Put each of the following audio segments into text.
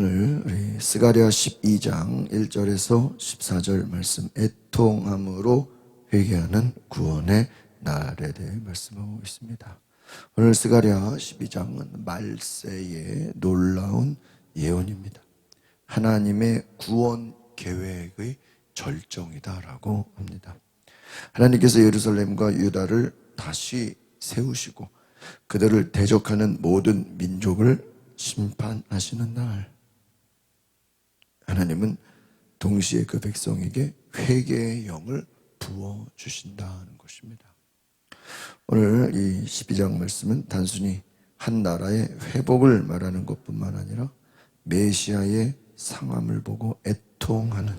오늘 우리 스가랴 12장 1절에서 14절 말씀 애통함으로 회개하는 구원의 날에 대해 말씀하고 있습니다. 오늘 스가랴 12장은 말세의 놀라운 예언입니다. 하나님의 구원 계획의 절정이다라고 합니다. 하나님께서 예루살렘과 유다를 다시 세우시고 그들을 대적하는 모든 민족을 심판하시는 날. 하나님은 동시에 그 백성에게 회개의 영을 부어 주신다는 것입니다. 오늘 이 12장 말씀은 단순히 한 나라의 회복을 말하는 것뿐만 아니라 메시아의 상함을 보고 애통하는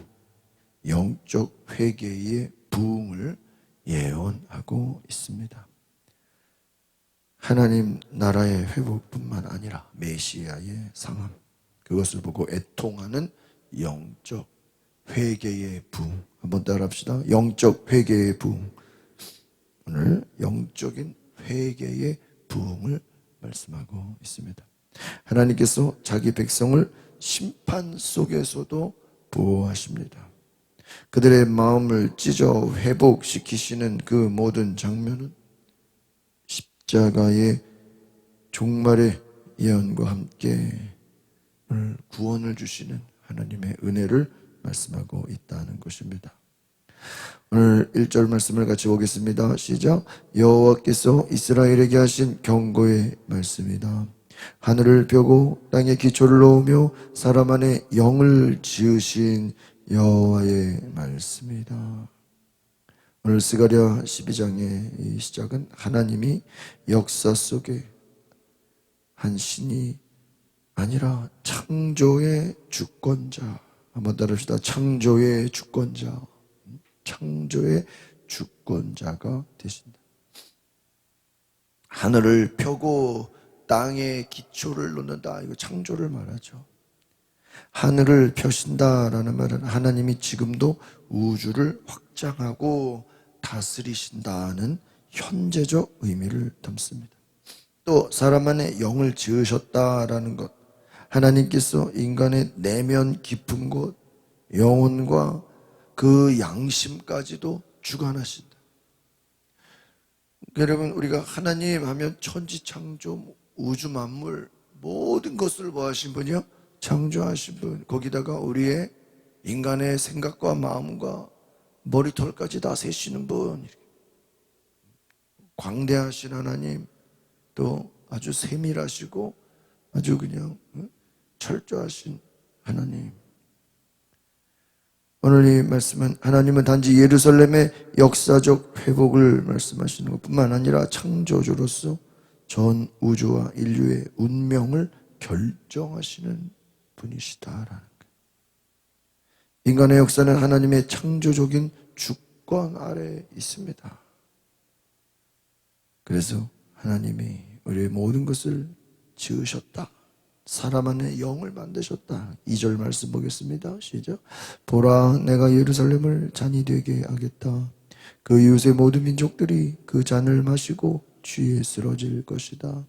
영적 회개의 부흥을 예언하고 있습니다. 하나님 나라의 회복뿐만 아니라 메시아의 상함 그것을 보고 애통하는 영적 회개의 부흥 한번 따라합시다. 영적 회개의 부흥 오늘 영적인 회개의 부흥을 말씀하고 있습니다. 하나님께서 자기 백성을 심판 속에서도 보호하십니다. 그들의 마음을 찢어 회복시키시는 그 모든 장면은 십자가의 종말의 예언과 함께 구원을 주시는 하나님의 은혜를 말씀하고 있다는 것입니다. 오늘 1절 말씀을 같이 보겠습니다. 시작. 여호와께서 이스라엘에게 하신 경고의 말씀이다. 하늘을 펴고 땅에 기초를 놓으며 사람 안에 영을 지으신 여호와의 말씀이다. 오늘 스가랴 12장의 이 시작은 하나님이 역사 속에 한 신이 아니라 창조의 주권자 한번 따라합시다. 창조의 주권자 창조의 주권자가 되신다. 하늘을 펴고 땅에 기초를 놓는다. 이거 창조를 말하죠. 하늘을 펴신다라는 말은 하나님이 지금도 우주를 확장하고 다스리신다는 현재적 의미를 담습니다. 또 사람 안에 영을 지으셨다라는 것, 하나님께서 인간의 내면 깊은 곳, 영혼과 그 양심까지도 주관하신다. 여러분 우리가 하나님 하면 천지 창조 우주 만물 모든 것을 뭐 하신 분이요? 창조하신 분. 거기다가 우리의 인간의 생각과 마음과 머리털까지 다 세시는 분. 광대하신 하나님 또 아주 세밀하시고 아주 그냥 철저하신 하나님. 오늘 이 말씀은 하나님은 단지 예루살렘의 역사적 회복을 말씀하시는 것 뿐만 아니라 창조주로서 전 우주와 인류의 운명을 결정하시는 분이시다라는 거예요. 인간의 역사는 하나님의 창조적인 주권 아래 있습니다. 그래서 하나님이 우리의 모든 것을 지으셨다. 사람 안에 영을 만드셨다. 2절 말씀 보겠습니다. 시작. 보라, 내가 예루살렘을 잔이 되게 하겠다. 그 이웃의 모든 민족들이 그 잔을 마시고 취해 쓰러질 것이다.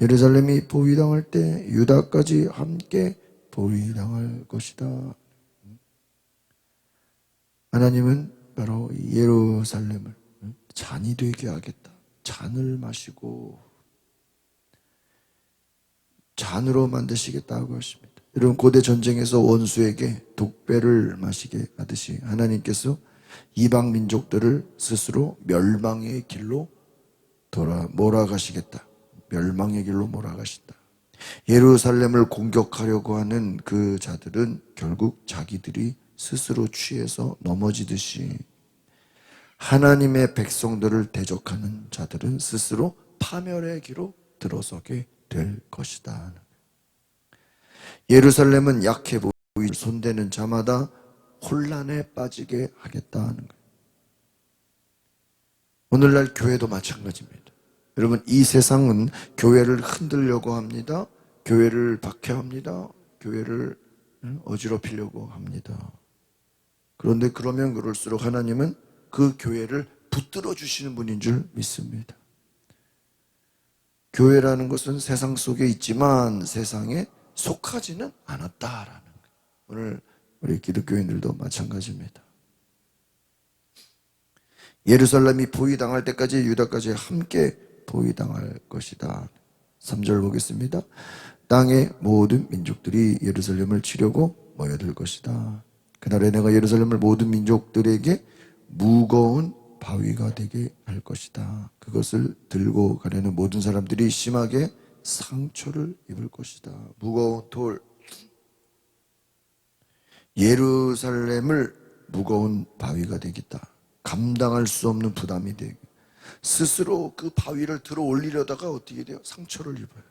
예루살렘이 보위당할 때 유다까지 함께 보위당할 것이다. 하나님은 바로 예루살렘을 잔이 되게 하겠다. 잔을 마시고 잔으로 만드시겠다고 하십니다. 여러분 고대 전쟁에서 원수에게 독배를 마시게 하듯이 하나님께서 이방 민족들을 스스로 멸망의 길로 돌아 몰아가시겠다. 멸망의 길로 몰아가신다. 예루살렘을 공격하려고 하는 그 자들은 결국 자기들이 스스로 취해서 넘어지듯이 하나님의 백성들을 대적하는 자들은 스스로 파멸의 길로 들어서게 될 것이다. 예루살렘은 약해 보이 손대는 자마다 혼란에 빠지게 하겠다는 거예요. 오늘날 교회도 마찬가지입니다. 여러분 이 세상은 교회를 흔들려고 합니다. 교회를 박해합니다. 교회를 어지럽히려고 합니다. 그런데 그러면 그럴수록 하나님은 그 교회를 붙들어 주시는 분인 줄 믿습니다. 교회라는 것은 세상 속에 있지만 세상에 속하지는 않았다라는 거예요. 오늘 우리 기독교인들도 마찬가지입니다. 예루살렘이 포위당할 때까지 유다까지 함께 포위당할 것이다. 3절 보겠습니다. 땅의 모든 민족들이 예루살렘을 치려고 모여들 것이다. 그날에 내가 예루살렘을 모든 민족들에게 무거운 바위가 되게 할 것이다. 그것을 들고 가려는 모든 사람들이 심하게 상처를 입을 것이다. 무거운 돌. 예루살렘을 무거운 바위가 되겠다. 감당할 수 없는 부담이 되게. 스스로 그 바위를 들어 올리려다가 어떻게 돼요? 상처를 입어요.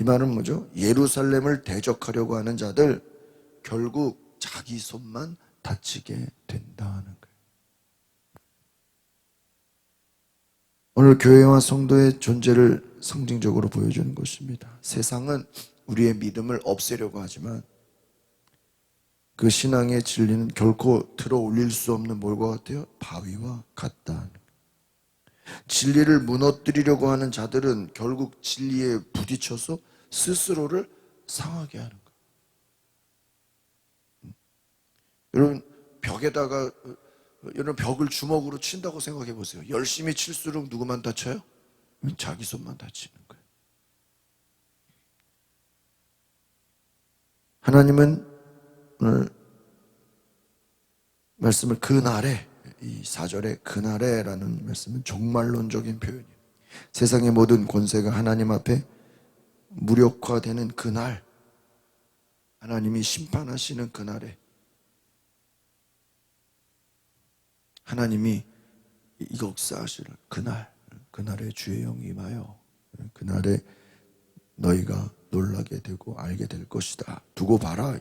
이 말은 뭐죠? 예루살렘을 대적하려고 하는 자들 결국 자기 손만 다치게 된다는 거예요. 오늘 교회와 성도의 존재를 상징적으로 보여주는 것입니다. 세상은 우리의 믿음을 없애려고 하지만 그 신앙의 진리는 결코 들어 올릴 수 없는 뭘과 같아요? 바위와 같다. 진리를 무너뜨리려고 하는 자들은 결국 진리에 부딪혀서 스스로를 상하게 하는 거예요. 음. 여러분 벽에다가 어, 여러분 벽을 주먹으로 친다고 생각해 보세요. 열심히 칠수록 누구만 다쳐요? 자기 손만 다치는 거예요. 하나님은 오늘 말씀을 그날에 이 사절의 그날에라는 말씀은 종말론적인 표현이에요. 세상의 모든 권세가 하나님 앞에 무력화되는 그날, 하나님이 심판하시는 그날에 하나님이 이역사하실 그날, 그날에 주의 영이 임하여 그날에 너희가 놀라게 되고 알게 될 것이다. 두고 봐라.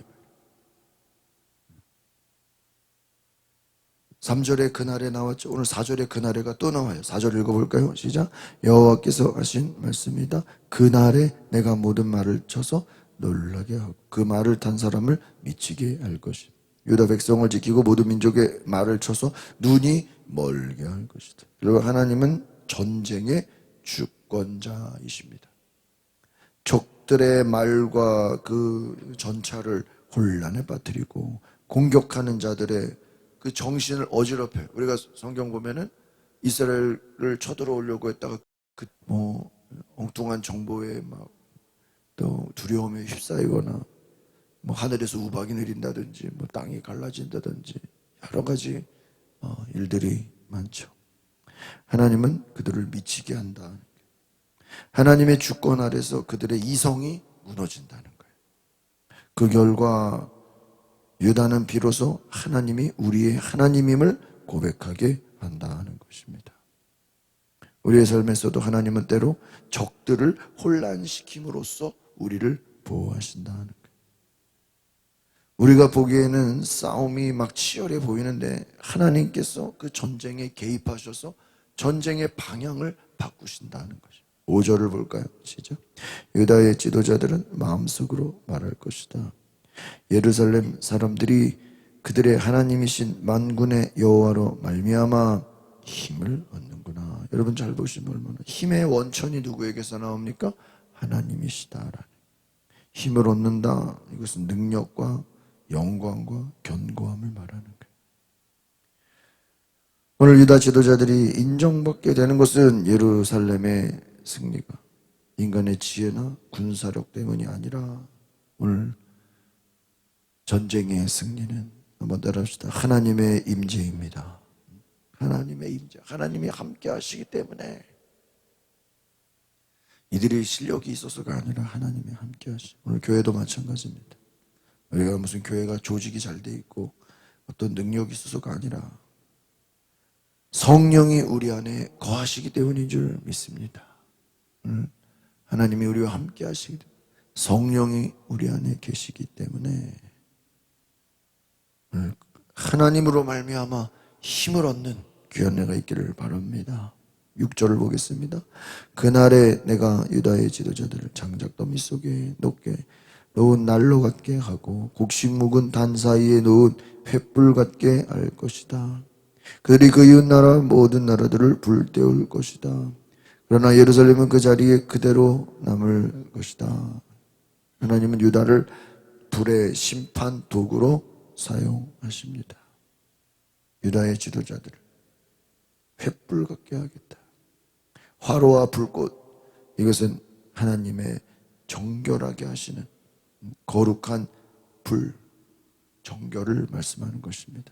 3절에 그날에 나왔죠. 오늘 4절에 그날에가 또 나와요. 4절 읽어볼까요? 시작. 여호와께서 하신 말씀이다. 그날에 내가 모든 말을 쳐서 놀라게 하고 그 말을 탄 사람을 미치게 할 것이다. 유다 백성을 지키고 모든 민족의 말을 쳐서 눈이 멀게 할 것이다. 그리고 하나님은 전쟁의 주권자이십니다. 적들의 말과 그 전차를 혼란에 빠뜨리고 공격하는 자들의 그 정신을 어지럽혀요. 우리가 성경 보면은 이스라엘을 쳐들어오려고 했다가 그 뭐 엉뚱한 정보에 막 또 두려움에 휩싸이거나 뭐 하늘에서 우박이 내린다든지 뭐 땅이 갈라진다든지 여러 가지 어, 일들이 많죠. 하나님은 그들을 미치게 한다. 하나님의 주권 아래서 그들의 이성이 무너진다는 거예요. 그 결과 유다는 비로소 하나님이 우리의 하나님임을 고백하게 한다는 것입니다. 우리의 삶에서도 하나님은 때로 적들을 혼란시킴으로써 우리를 보호하신다는. 우리가 보기에는 싸움이 막 치열해 보이는데 하나님께서 그 전쟁에 개입하셔서 전쟁의 방향을 바꾸신다는 것이죠. 5절을 볼까요? 시작. 유다의 지도자들은 마음속으로 말할 것이다. 예루살렘 사람들이 그들의 하나님이신 만군의 여호와로 말미암아 힘을 얻는구나. 여러분 잘 보시면 얼마나 힘의 원천이 누구에게서 나옵니까? 하나님이시다라는 힘을 얻는다. 이것은 능력과 영광과 견고함을 말하는 거예요. 오늘 유다 지도자들이 인정받게 되는 것은 예루살렘의 승리가 인간의 지혜나 군사력 때문이 아니라 오늘 전쟁의 승리는 한번 따라합시다. 하나님의 임재입니다. 하나님의 임재. 하나님이 함께 하시기 때문에 이들의 실력이 있어서가 아니라 하나님이 함께 하시. 오늘 교회도 마찬가지입니다. 우리가 무슨 교회가 조직이 잘 돼 있고 어떤 능력이 있어서가 아니라 성령이 우리 안에 거하시기 때문인 줄 믿습니다. 하나님이 우리와 함께 하시기 때문에 성령이 우리 안에 계시기 때문에 하나님으로 말미암아 힘을 얻는 귀한 내가 있기를 바랍니다. 6절을 보겠습니다. 그날에 내가 유다의 지도자들을 장작 더미 속에 놓게 놓은 난로 같게 하고 곡식 묵은 단 사이에 놓은 횃불 같게 할 것이다. 그들이 그 이웃 나라 모든 나라들을 불태울 것이다. 그러나 예루살렘은 그 자리에 그대로 남을 것이다. 하나님은 유다를 불의 심판 도구로 사용하십니다. 유다의 지도자들을 횃불 같게 하겠다. 화로와 불꽃 이것은 하나님의 정결하게 하시는 거룩한 불 정결을 말씀하는 것입니다.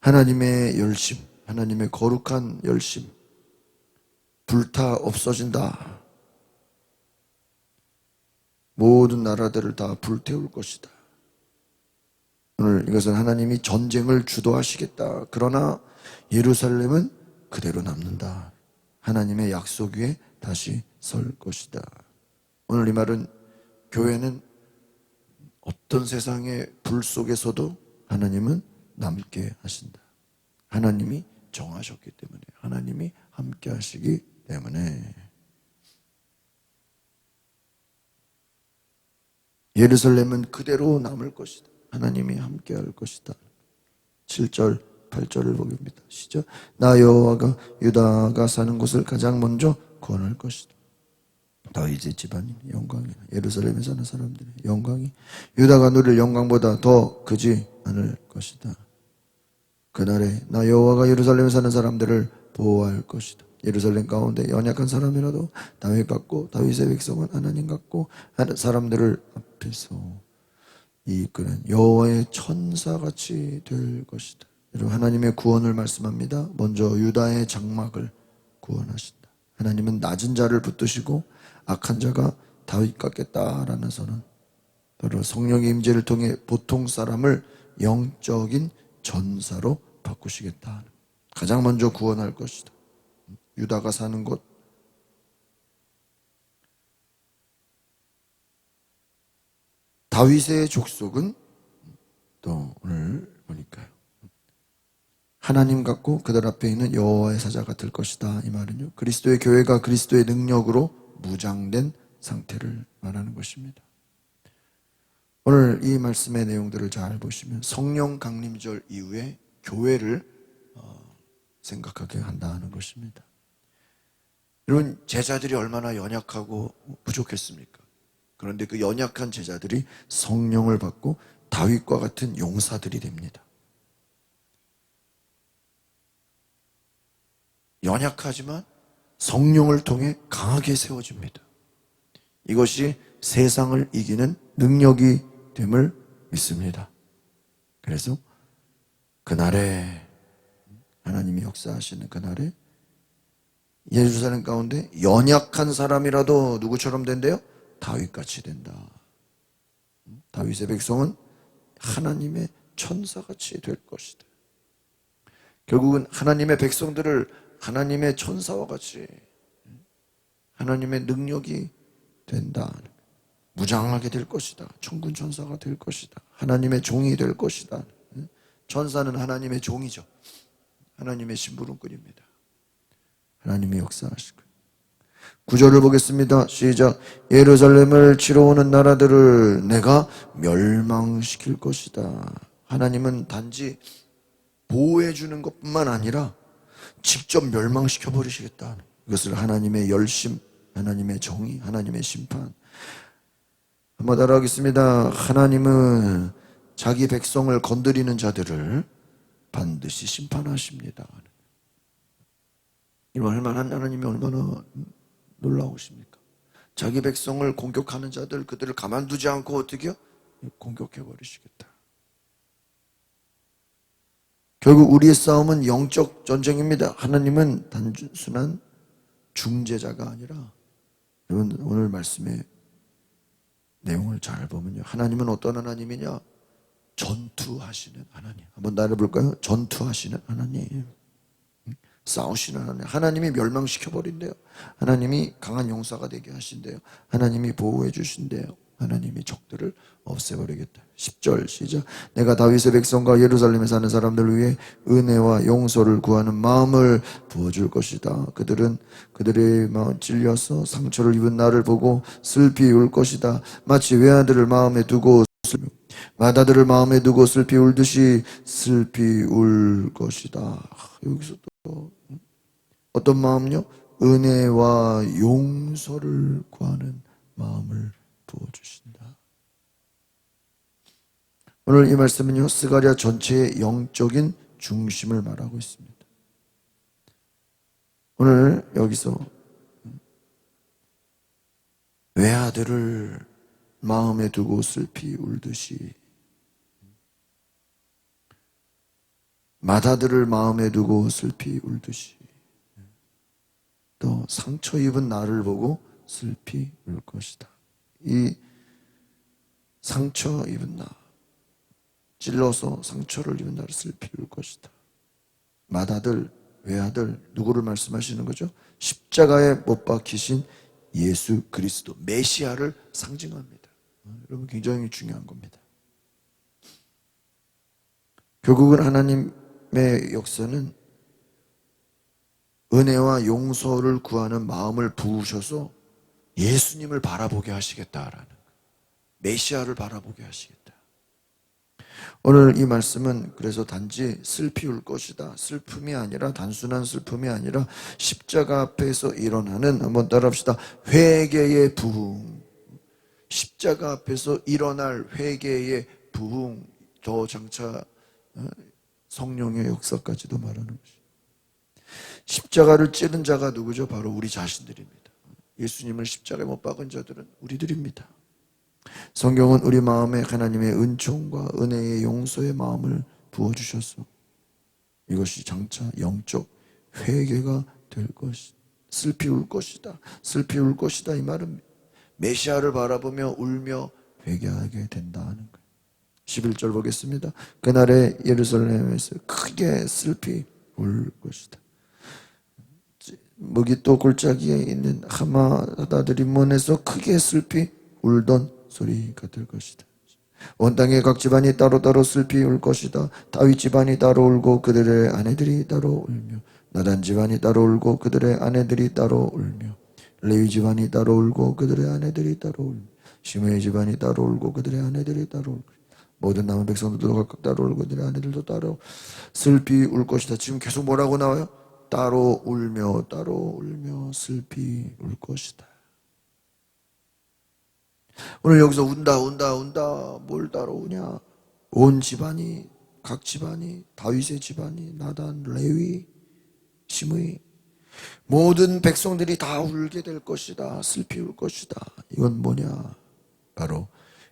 하나님의 열심, 하나님의 거룩한 열심 불타 없어진다. 모든 나라들을 다 불태울 것이다. 오늘 이것은 하나님이 전쟁을 주도하시겠다. 그러나 예루살렘은 그대로 남는다. 하나님의 약속 위에 다시 설 것이다. 오늘 이 말은 교회는 어떤 세상의 불 속에서도 하나님은 남게 하신다. 하나님이 정하셨기 때문에 하나님이 함께 하시기 때문에 예루살렘은 그대로 남을 것이다. 하나님이 함께 할 것이다. 7절, 8절을 보겠습니다. 시죠. 나 여호와가 유다가 사는 곳을 가장 먼저 구원할 것이다. 다윗의 집안이 영광이나 예루살렘에 사는 사람들의 영광이 유다가 누릴 영광보다 더 크지 않을 것이다. 그날에 나 여호와가 예루살렘에 사는 사람들을 보호할 것이다. 예루살렘 가운데 연약한 사람이라도 다윗 같고 다윗의 백성은 하나님 같고 사람들을 앞에서 이끄는 여호와의 천사같이 될 것이다. 여러분 하나님의 구원을 말씀합니다. 먼저 유다의 장막을 구원하신다. 하나님은 낮은 자를 붙드시고 악한 자가 다윗 같겠다라는 선언. 바로 성령의 임재를 통해 보통 사람을 영적인 전사로 바꾸시겠다. 가장 먼저 구원할 것이다. 유다가 사는 곳. 다윗의 족속은 또 오늘 보니까요. 하나님 같고 그들 앞에 있는 여호와의 사자가 될 것이다. 이 말은요. 그리스도의 교회가 그리스도의 능력으로 무장된 상태를 말하는 것입니다. 오늘 이 말씀의 내용들을 잘 보시면 성령 강림절 이후에 교회를 어, 생각하게 한다는 것입니다. 여러분 제자들이 얼마나 연약하고 부족했습니까? 그런데 그 연약한 제자들이 성령을 받고 다윗과 같은 용사들이 됩니다. 연약하지만 성령을 통해 강하게 세워집니다. 이것이 세상을 이기는 능력이 됨을 믿습니다. 그래서 그날에 하나님이 역사하시는 그날에 예루살렘 가운데 연약한 사람이라도 누구처럼 된대요? 다윗같이 된다. 다윗의 백성은 하나님의 천사같이 될 것이다. 결국은 하나님의 백성들을 하나님의 천사와 같이 하나님의 능력이 된다. 무장하게 될 것이다. 천군 천사가 될 것이다. 하나님의 종이 될 것이다. 천사는 하나님의 종이죠. 하나님의 심부름꾼입니다. 하나님이 역사하실 거예요. 구절을 보겠습니다. 시작. 예루살렘을 치러 오는 나라들을 내가 멸망시킬 것이다. 하나님은 단지 보호해 주는 것뿐만 아니라 직접 멸망시켜 버리시겠다. 이것을 하나님의 열심, 하나님의 정의, 하나님의 심판. 한번 따라하겠습니다. 하나님은 자기 백성을 건드리는 자들을 반드시 심판하십니다. 이말 만한 하나님이 얼마나 놀라우십니까? 자기 백성을 공격하는 자들 그들을 가만두지 않고 어떻게요? 공격해 버리시겠다. 결국 우리의 싸움은 영적 전쟁입니다. 하나님은 단순한 중재자가 아니라 여러분 오늘 말씀의 내용을 잘 보면요. 하나님은 어떤 하나님이냐? 전투하시는 하나님. 한번 나눠볼까요? 전투하시는 하나님. 싸우시는 하나님. 하나님이 멸망시켜 버린대요. 하나님이 강한 용사가 되게 하신대요. 하나님이 보호해 주신대요. 하나님이 적들을 없애버리겠다. 10절 시작. 내가 다윗의 백성과 예루살렘에 사는 사람들을 위해 은혜와 용서를 구하는 마음을 부어줄 것이다. 그들은 그들의 마음 찔려서 상처를 입은 나를 보고 슬피 울 것이다. 마치 외아들을 마음에 두고 마다들을 마음에 두고 슬피 울듯이 슬피 울 것이다. 여기서 또 어떤 마음요? 은혜와 용서를 구하는 마음을 부어주신다. 오늘 이 말씀은요, 스가랴 전체의 영적인 중심을 말하고 있습니다. 오늘 여기서 외아들을 마음에 두고 슬피 울듯이 맏아들을 마음에 두고 슬피 울듯이 또 상처 입은 나를 보고 슬피 울 것이다. 이 상처 입은 나 찔러서 상처를 입은 나를 슬피 울 것이다. 맏아들, 외아들 누구를 말씀하시는 거죠? 십자가에 못 박히신 예수 그리스도 메시아를 상징합니다. 여러분 굉장히 중요한 겁니다. 결국은 하나님의 역사는 은혜와 용서를 구하는 마음을 부으셔서 예수님을 바라보게 하시겠다라는. 메시아를 바라보게 하시겠다. 오늘 이 말씀은 그래서 단지 슬피 울 것이다. 슬픔이 아니라 단순한 슬픔이 아니라 십자가 앞에서 일어나는 한번 따라합시다. 회개의 부흥. 십자가 앞에서 일어날 회개의 부흥. 더 장차 어, 성령의 역사까지도 말하는 것이. 십자가를 찌른 자가 누구죠? 바로 우리 자신들입니다. 예수님을 십자가에 못 박은 자들은 우리들입니다. 성경은 우리 마음에 하나님의 은총과 은혜의 용서의 마음을 부어주셨소. 이것이 장차 영적 회개가 될 것이 슬피 울 것이다. 슬피 울 것이다. 이 말은 메시아를 바라보며 울며 회개하게 된다는 거예요. 11절 보겠습니다. 그날에 예루살렘에서 크게 슬피 울 것이다. 무기또 골짜기에 있는 하마다들이 문에서 크게 슬피 울던 소리가 들 것이다. 온 땅의 각 집안이 따로따로 슬피 울 것이다. 다윗 집안이 따로 울고 그들의 아내들이 따로 울며 나단 집안이 따로 울고 그들의 아내들이 따로 울며 레위 집안이 따로 울고 그들의 아내들이 따로 울며 시므의 집안이 따로 울고 그들의 아내들이 따로 울고 모든 남은 백성들도 각각 따로 울고 그들의 아내들도 따로 슬피 울 것이다. 지금 계속 뭐라고 나와요? 따로 울며 따로 울며 슬피 울 것이다. 오늘 여기서 운다 운다 운다. 뭘 따라오냐? 온 집안이 각 집안이 다윗의 집안이 나단 레위 시므이 모든 백성들이 다 울게 될 것이다. 슬피 울 것이다. 이건 뭐냐? 바로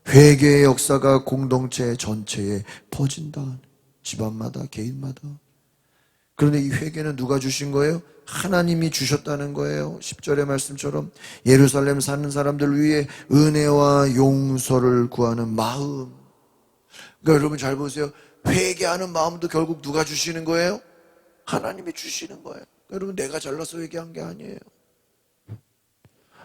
회개의 역사가 공동체 전체에 퍼진다. 집안마다 개인마다 그런데 이 회개는 누가 주신 거예요? 하나님이 주셨다는 거예요. 10절의 말씀처럼 예루살렘 사는 사람들 위해 은혜와 용서를 구하는 마음. 그러니까 여러분 잘 보세요. 회개하는 마음도 결국 누가 주시는 거예요? 하나님이 주시는 거예요. 그러니까 여러분 내가 잘나서 회개한 게 아니에요.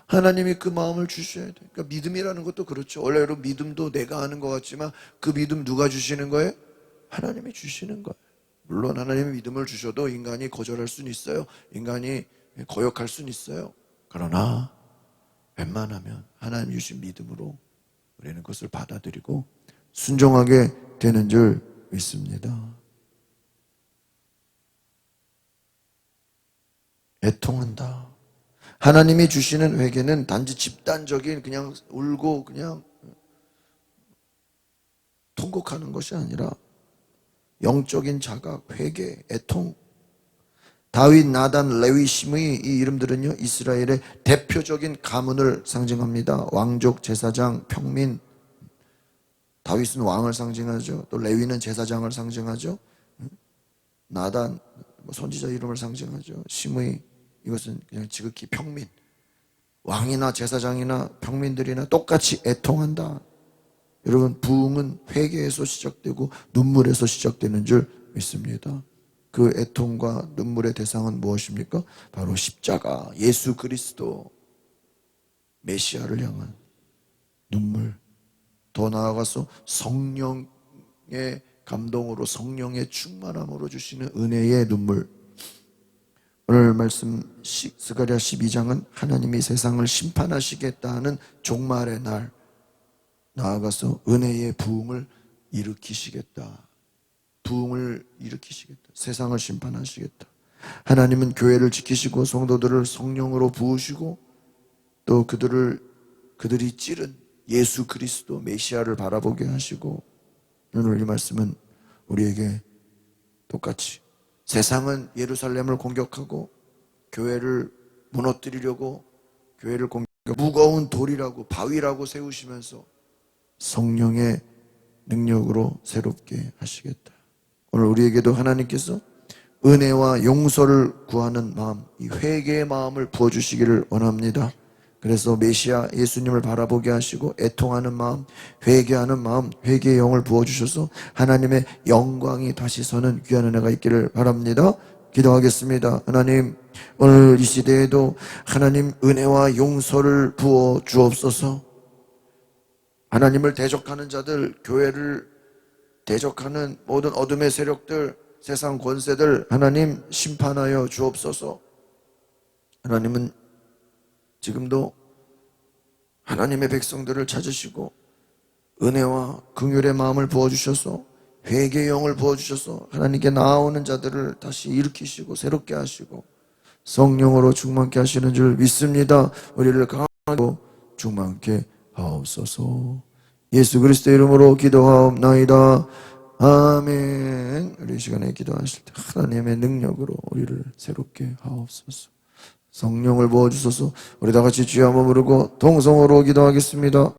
하나님이 그 마음을 주셔야 돼요. 그러니까 믿음이라는 것도 그렇죠. 원래 여러분 믿음도 내가 하는 것 같지만 그 믿음 누가 주시는 거예요? 하나님이 주시는 거예요. 물론 하나님의 믿음을 주셔도 인간이 거절할 수는 있어요. 인간이 거역할 수는 있어요. 그러나 웬만하면 하나님 주신 믿음으로 우리는 그것을 받아들이고 순종하게 되는 줄 믿습니다. 애통한다. 하나님이 주시는 회개는 단지 집단적인 그냥 울고 그냥 통곡하는 것이 아니라 영적인 자각, 회개, 애통. 다윗, 나단, 레위, 심의 이 이름들은요 이스라엘의 대표적인 가문을 상징합니다. 왕족, 제사장, 평민. 다윗은 왕을 상징하죠. 또 레위는 제사장을 상징하죠. 나단 뭐 선지자 이름을 상징하죠. 심의 이것은 그냥 지극히 평민. 왕이나 제사장이나 평민들이나 똑같이 애통한다. 여러분 부흥은 회개에서 시작되고 눈물에서 시작되는 줄 믿습니다. 그 애통과 눈물의 대상은 무엇입니까? 바로 십자가, 예수 그리스도, 메시아를 향한 눈물. 더 나아가서 성령의 감동으로 성령의 충만함으로 주시는 은혜의 눈물. 오늘 말씀 스가랴 12장은 하나님이 세상을 심판하시겠다는 종말의 날 나아가서 은혜의 부흥을 일으키시겠다. 부흥을 일으키시겠다. 세상을 심판하시겠다. 하나님은 교회를 지키시고 성도들을 성령으로 부으시고 또 그들을 그들이 찌른 예수 그리스도 메시아를 바라보게 하시고 오늘 이 말씀은 우리에게 똑같이 세상은 예루살렘을 공격하고 교회를 무너뜨리려고 교회를 공격 무거운 돌이라고 바위라고 세우시면서 성령의 능력으로 새롭게 하시겠다. 오늘 우리에게도 하나님께서 은혜와 용서를 구하는 마음, 이 회개의 마음을 부어주시기를 원합니다. 그래서 메시아 예수님을 바라보게 하시고 애통하는 마음, 회개하는 마음, 회개의 영을 부어주셔서 하나님의 영광이 다시 서는 귀한 은혜가 있기를 바랍니다. 기도하겠습니다. 하나님, 오늘 이 시대에도 하나님 은혜와 용서를 부어 주옵소서. 하나님을 대적하는 자들, 교회를 대적하는 모든 어둠의 세력들, 세상 권세들 하나님 심판하여 주옵소서. 하나님은 지금도 하나님의 백성들을 찾으시고 은혜와 긍휼의 마음을 부어 주셔서 회개의 영을 부어 주셔서 하나님께 나아오는 자들을 다시 일으키시고 새롭게 하시고 성령으로 충만케 하시는 줄 믿습니다. 우리를 강하고 충만케 하옵소서. 예수 그리스도 이름으로 기도하옵나이다. 아멘. 우리 이 시간에 기도하실 때 하나님의 능력으로 우리를 새롭게 하옵소서. 성령을 부어 주소서. 우리 다 같이 주여 한번 부르고 동성으로 기도하겠습니다.